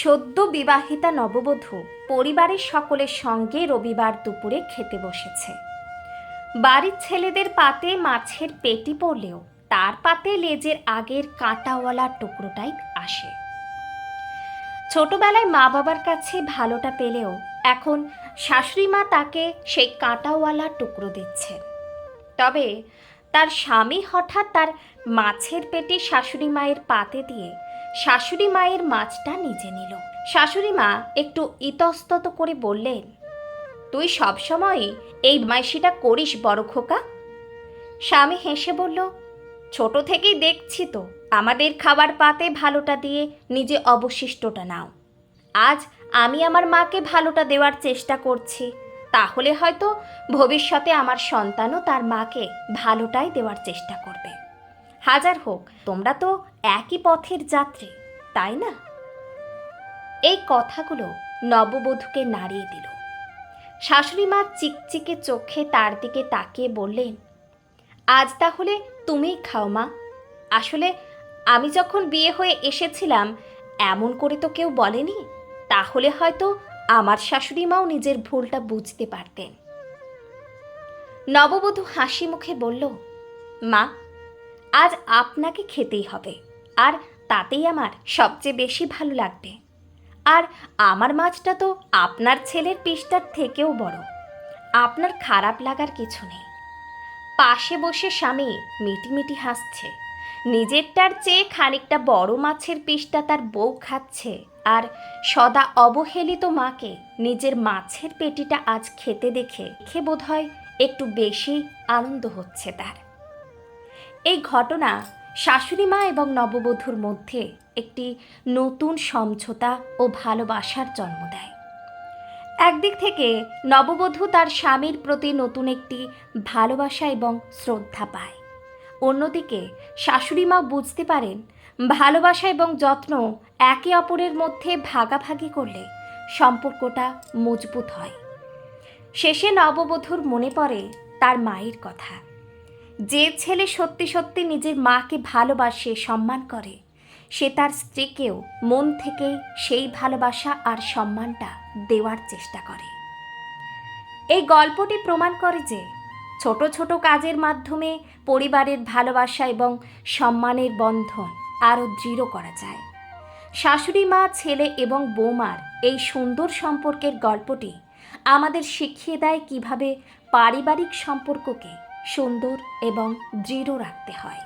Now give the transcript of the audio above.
সদ্য বিবাহিতা নববধূ পরিবারের সকলের সঙ্গে রবিবার দুপুরে খেতে বসেছে। বাড়ির ছেলেদের পাতে মাছের পেটি পড়লেও তার পাতে লেজের আগের কাঁটাওয়ালা টুকরোটাই আসে। ছোটবেলায় মা বাবার কাছে ভালোটা পেলেও এখন শাশুড়ি মা তাকে সেই কাঁটাওয়ালা টুকরো দিচ্ছেন। তবে তার স্বামী হঠাৎ তার মাছের পেটি শাশুড়ি মায়ের পাতে দিয়ে শাশুড়ি মায়ের মাছটা নিজে নিল। শাশুড়ি মা একটু ইতস্তত করে বললেন, তুই সবসময়ই এই মাইশিটা করিস বড় খোকা? স্বামী হেসে বলল, ছোট থেকেই দেখছি তো, আমাদের খাবার পাতে ভালোটা দিয়ে নিজে অবশিষ্টটা নাও। আজ আমি আমার মাকে ভালোটা দেওয়ার চেষ্টা করছি। তাহলে হয়তো ভবিষ্যতে আমার সন্তানও তার মাকে ভালোটাই দেওয়ার চেষ্টা করবে। হাজার হোক, তোমরা তো একই পথের যাত্রী, তাই না? এই কথাগুলো নববধূকে নাড়িয়ে দিল। শাশুড়ি মা চিকচিকে চোখে তার দিকে তাকিয়ে বললেন, আজ তাহলে তুমিই খাও মা। আসলে আমি যখন বিয়ে হয়ে এসেছিলাম, এমন করে তো কেউ বলেনি। তাহলে হয়তো আমার শাশুড়ি মাও নিজের ভুলটা বুঝতে পারতেন। নববধূ হাসি মুখে বলল, মা, আজ আপনাকে খেতেই হবে, আর তাতেই আমার সবচেয়ে বেশি ভালো লাগবে। আর আমার মাছটা তো আপনার ছেলের পিসটার থেকেও বড়। আপনার খারাপ লাগার কিছু নেই। পাশে বসে স্বামী মিটিমিটি হাসছে। নিজেরটার চেয়ে খানিকটা বড় মাছের পিসটা তার বউ খাচ্ছে। আর সদা অবহেলিত মাকে নিজের মাছের পেটিটা আজ খেতে দেখে খে বোধ হয় একটু বেশি আনন্দ হচ্ছে তার। এই ঘটনা শাশুড়ি মা এবং নববধূর মধ্যে একটি নতুন সমঝোতা ও ভালোবাসার জন্ম দেয়। একদিক থেকে নববধূ তার স্বামীর প্রতি নতুন একটি ভালোবাসা এবং শ্রদ্ধা পায়। অন্যদিকে শাশুড়ি মা বুঝতে পারেন ভালোবাসা এবং যত্ন একে অপরের মধ্যে ভাগাভাগি করলে সম্পর্কটা মজবুত হয়। শেষে নববধূর মনে পড়ে তার মায়ের কথা। যে ছেলে সত্যি সত্যি নিজের মাকে ভালোবাসে, সম্মান করে, সে তার স্ত্রীকেও মন থেকে সেই ভালোবাসা আর সম্মানটা দেওয়ার চেষ্টা করে। এই গল্পটি প্রমাণ করে যে ছোট ছোট কাজের মাধ্যমে পরিবারের ভালোবাসা এবং সম্মানের বন্ধন আরও দৃঢ় করা যায়। শাশুড়ি মা, ছেলে এবং বৌমার এই সুন্দর সম্পর্কের গল্পটি আমাদের শিখিয়ে দেয় কীভাবে পারিবারিক সম্পর্ককে সুন্দর এবং দৃঢ় রাখতে হয়।